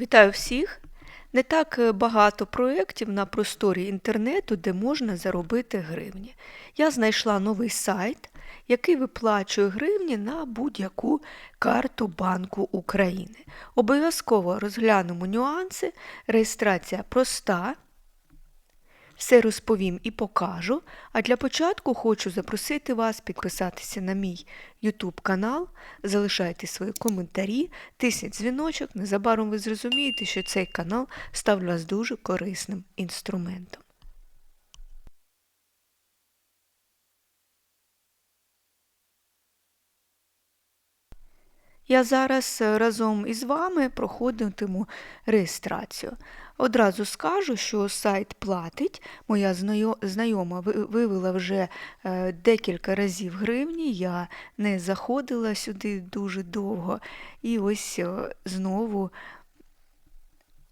Вітаю всіх! Не так е, багато проєктів на просторі інтернету, де можна заробити гривні. Я знайшла новий сайт, який виплачує гривні на будь-яку карту Банку України. Обов'язково розглянемо нюанси. Реєстрація проста. Все розповім і покажу. А для початку хочу запросити вас підписатися на мій YouTube канал, залишайте свої коментарі, тисніть дзвіночок. Незабаром ви зрозумієте, що цей канал став для вас дуже корисним інструментом. Я зараз е, разом із вами проходитиму реєстрацію. Одразу скажу, що сайт платить. Моя знайома вивела вже е, декілька разів гривні, я не заходила сюди дуже довго. І ось е, знову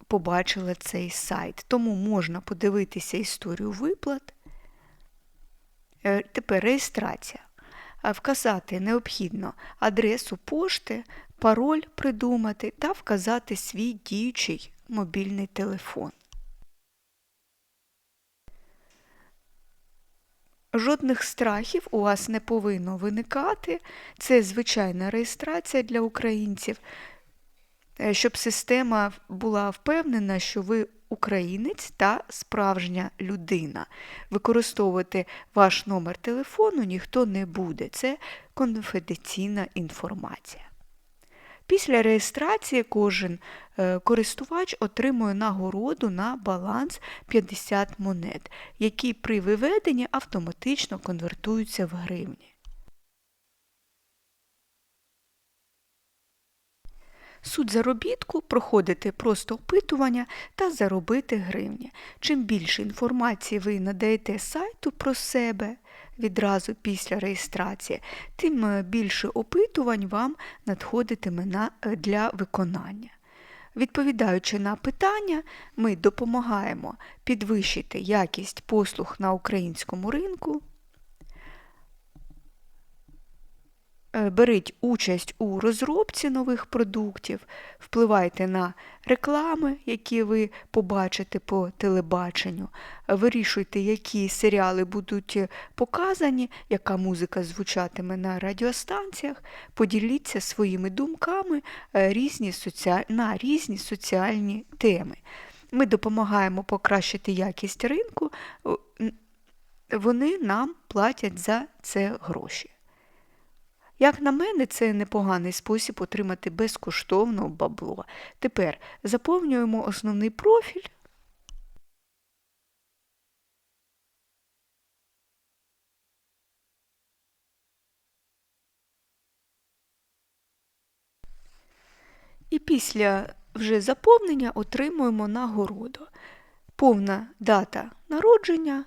побачила цей сайт. Тому можна подивитися історію виплат. Тепер реєстрація вказати необхідно адресу пошти, пароль придумати та вказати свій діючий мобільний телефон. Жодних страхів у вас не повинно виникати. Це звичайна реєстрація для українців, е, щоб система була впевнена, що ви українець та справжня людина. Використовувати ваш номер телефону ніхто не буде. Це конфіденційна інформація. Після реєстрації кожен е, користувач отримує нагороду на баланс 50 монет, які при виведенні автоматично конвертуються в гривні. Суть заробітку проходити просто опитування та заробити гривні. Чим більше інформації ви надаєте сайту про себе відразу після реєстрації, тим е, більше опитувань вам надходитиме е, для виконання. Відповідаючи на питання, ми допомагаємо підвищити якість послуг на українському ринку. Беріть участь у розробці нових продуктів, впливайте на реклами, які ви побачите по телебаченню, вирішуйте, які серіали будуть е, показані, яка музика звучатиме на радіостанціях, поділіться своїми думками е, різні соціаль... на різні соціальні теми. Ми допомагаємо покращити якість ринку, вони нам платять за це гроші. Як на мене, це непоганий спосіб отримати безкоштовно бабло. Тепер заповнюємо основний профіль. І після вже заповнення отримуємо нагороду. Повна дата народження.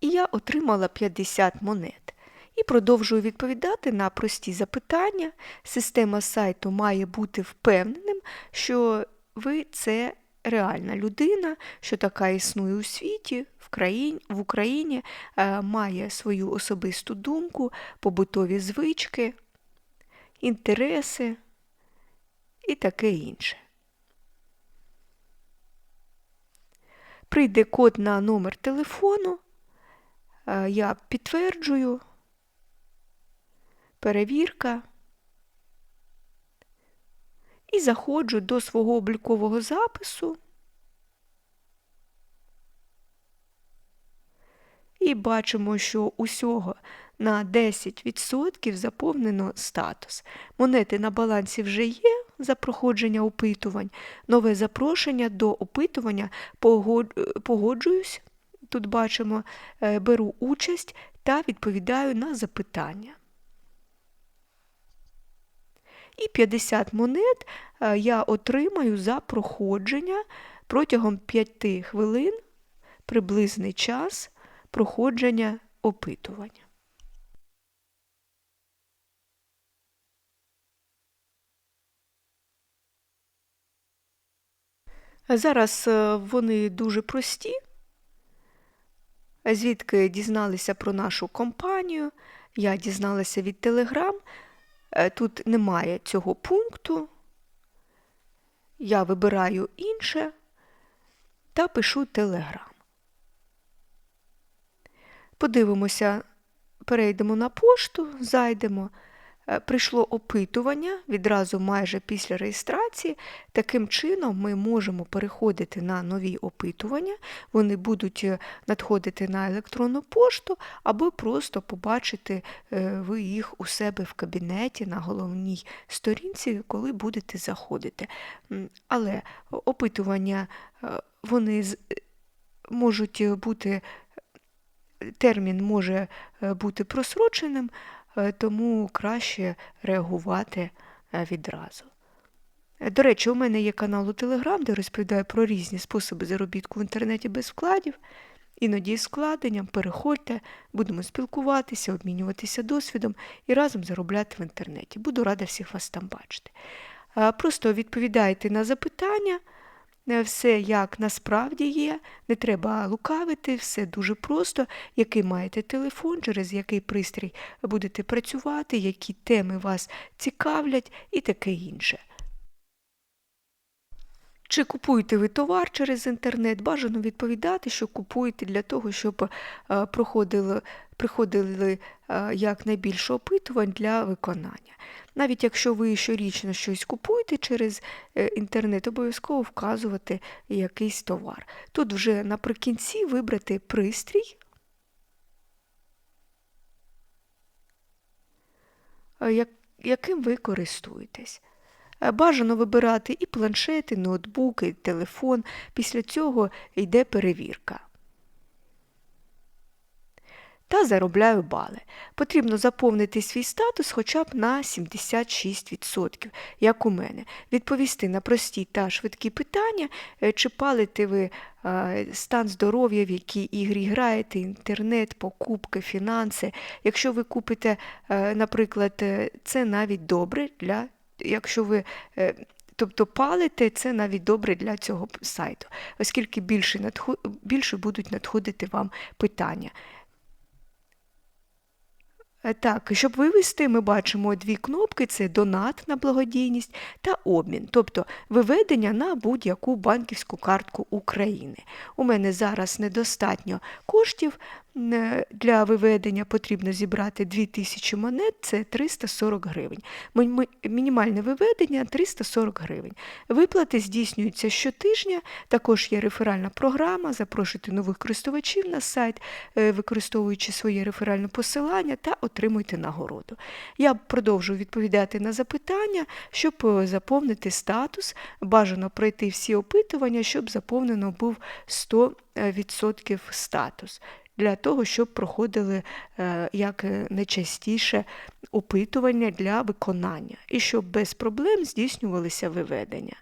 і отримала 50 монет. І продовжую відповідати на прості запитання. Система сайту має бути впевненим, що ви це реальна людина, що така існує у світі, в країні, в Україні, е, має свою особисту думку, побутові звички, інтереси і таке інше. Прийде код на номер телефону. Е, я підтверджую, перевірка. І заходжу до свого облікового запису. І бачимо, що усього на 10% заповнено статус. Монети на балансі вже є за проходження опитувань, нове запрошення до опитування погоджуюсь тут бачимо, е, беру участь та відповідаю на запитання. І 50 монет е, я отримаю за проходження протягом 5 хвилин приблизний час проходження опитування. Зараз е, вони дуже прості звідки дізналися про нашу компанію. Я дізналася від Телеграм. Тут немає цього пункту. Я вибираю інше та пишу Telegram. Подивимося, перейдемо на пошту, зайдемо. Е, Прийшло опитування відразу майже після реєстрації. Таким чином ми можемо переходити на нові опитування, вони будуть е, надходити на електронну пошту, або просто побачити е, ви їх у себе в кабінеті на головній сторінці, коли будете заходити. Але опитування вони можуть бути термін може бути просроченим, тому краще реагувати е, відразу. Е, До речі, у мене є канал у Telegram, де розповідаю про різні способи заробітку в інтернеті без вкладів. Іноді з вкладенням переходьте, будемо спілкуватися, обмінюватися досвідом і разом заробляти в інтернеті. Буду рада всіх вас там бачити. Е, Просто відповідайте на запитання, е, все як насправді є, не треба лукавити, все дуже просто, який маєте телефон, через який пристрій будете працювати, які теми вас цікавлять і таке інше. Чи купуєте ви товар через інтернет? Бажано відповідати, що купуєте для того, щоб е, проходили, приходили якнайбільше опитувань для виконання. Навіть якщо ви щорічно щось купуєте через е, інтернет, обов'язково вказувати якийсь товар. Тут вже наприкінці вибрати пристрій, е, яким ви користуєтесь. Е, Бажано вибирати і планшети, і ноутбуки, і телефон. Після цього йде перевірка. Та заробляю бали. Потрібно заповнити свій статус хоча б на 76%, як у мене. Відповісти на прості та швидкі питання, е, чи палите ви е, стан здоров'я, в якій ігрі граєте, інтернет, покупки, фінанси. Якщо ви купите, е, наприклад, це навіть добре для якщо ви тобто палите, це навіть добре для цього сайту, оскільки більше, надхо- більше будуть надходити вам питання. Е, Так, щоб вивести, ми бачимо дві кнопки: це донат на благодійність та обмін, тобто виведення на будь-яку банківську картку України. У мене зараз недостатньо коштів. Е, Для виведення потрібно зібрати 2000 монет, це 340 гривень. Мінімальне виведення 340 гривень. Виплати здійснюються щотижня. Також є реферальна програма. Запрошуйте нових користувачів на сайт, е, використовуючи своє реферальне посилання та отримуйте нагороду. Я продовжую відповідати на запитання, щоб е, заповнити статус. Бажано пройти всі опитування, щоб заповнено був 100% статус. Для того, щоб проходили е, як е, найчастіше опитування для виконання і щоб без проблем здійснювалися виведення.